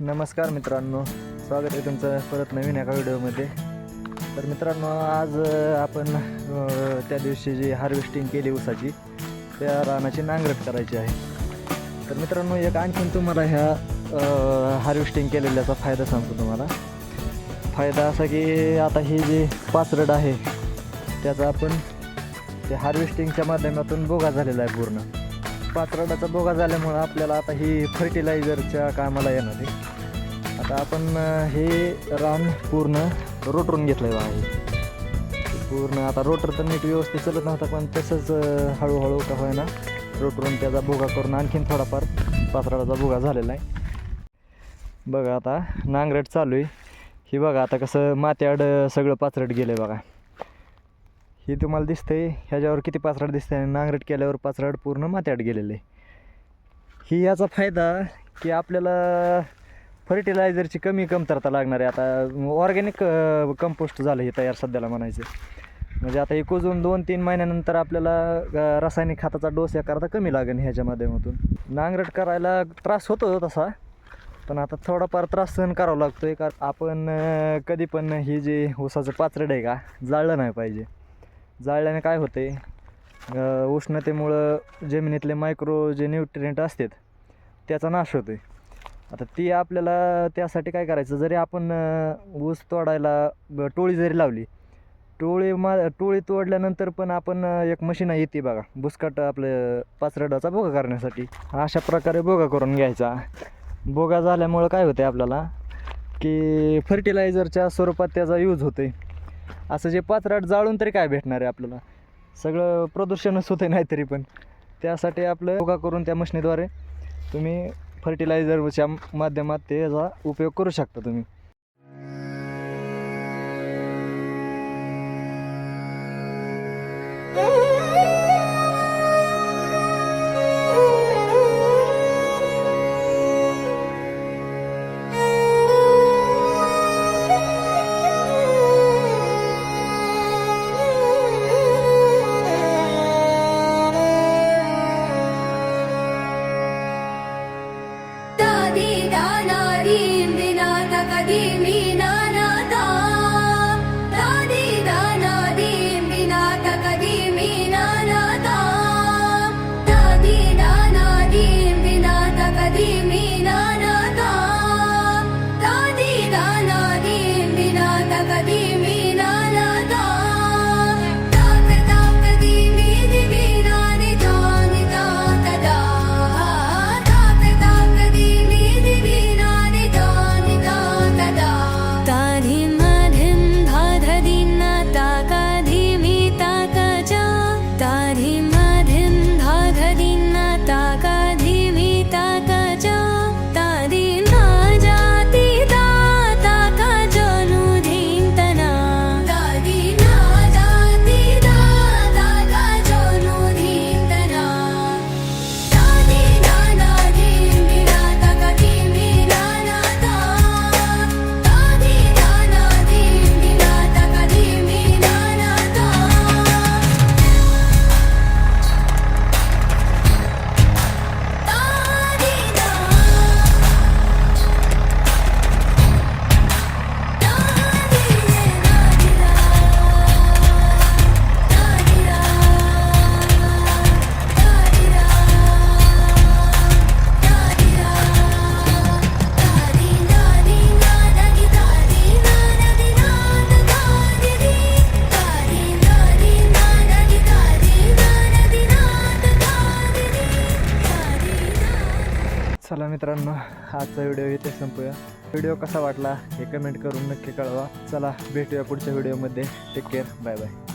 नमस्कार मित्रांनो स्वागत आहे तुमचं परत नवीन एका व्हिडिओमध्ये. तर मित्रांनो आज आपण त्या दिवशी जी हार्वेस्टिंग केली ऊसाची त्या रानाची नांगरट करायची आहे. तर मित्रांनो एक आणखीन तुम्हाला ह्या हार्वेस्टिंग केलेल्याचा फायदा सांगतो तुम्हाला. फायदा असा की आता ही जी पाचरड आहे त्याचा आपण ते हार्वेस्टिंगच्या माध्यमातून बोगा झालेला आहे पूर्ण. पातराडाचा बोगा झाल्यामुळं आपल्याला आता ही फर्टिलायझरच्या कामाला येणार आहे. आता आपण हे रान पूर्ण रोटरून घेतलं आहे आहे पूर्ण आता रोटर तर नीट व्यवस्थित चालत नव्हता पण तसंच हळूहळू का होईना रोटरून त्याचा भोगा करून आणखीन थोडाफार पाचराडाचा भोगा झालेला आहे. बघा आता नांगरट चालू आहे. ही बघा आता कसं मात्याड सगळं पाचरट गेलं आहे बघा. ही तुम्हाला दिसतंय ह्याच्यावर किती पाचराड दिसतंय आणि नांगरट केल्यावर पाचराड पूर्ण मात्याड गेलेले. ही याचा फायदा की आपल्याला फर्टिलायझरची कमी कमतरता लागणार आहे. आता ऑर्गॅनिक कंपोस्ट झालं हे तयार सध्याला म्हणायचं. म्हणजे आता हे दोन तीन महिन्यानंतर आपल्याला रासायनिक खताचा डोस याकरता कमी लागेल ह्याच्या माध्यमातून. नांगरट करायला त्रास होतो तसा पण आता थोडाफार त्रास सहन करावा लागतो आहे कारण आपण कधी पण ही जी ऊसाचं पाचरड आहे का जाळलं नाही पाहिजे. जाळल्याने काय होते? उष्णतेमुळं जमिनीतले मायक्रो जे न्यूट्रिएंट असतात त्याचा नाश होतो आता ती आपल्याला त्यासाठी काय करायचं? जरी आपण ऊस तोडायला ब- टोळी जरी लावली टोळी मा टोळी तोडल्यानंतर पण आपण एक मशीन येते बघा. बुसकाट आपलं पाचरडाचा बोगा करण्यासाठी. अशा प्रकारे बोगा करून घ्यायचा. बोगा झाल्यामुळं काय होते आपल्याला? की फर्टिलायझरच्या स्वरूपात त्याचा यूज होतोय. असं जे पाचराट जाळून तरी काय भेटणार आहे आपल्याला? सगळं प्रदूषणच होते नाहीतरी पण. त्यासाठी आपलं योगा करून त्या मशनीद्वारे तुम्ही फर्टिलायझरच्या माध्यमात त्याचा उपयोग करू शकता तुम्ही. aquí चला मित्रांनो आजचा व्हिडिओ इथे संपूया. व्हिडिओ कसा वाटला हे कमेंट करून नक्की कळवा. चला भेटूया पुढच्या व्हिडिओमध्ये. Take care bye bye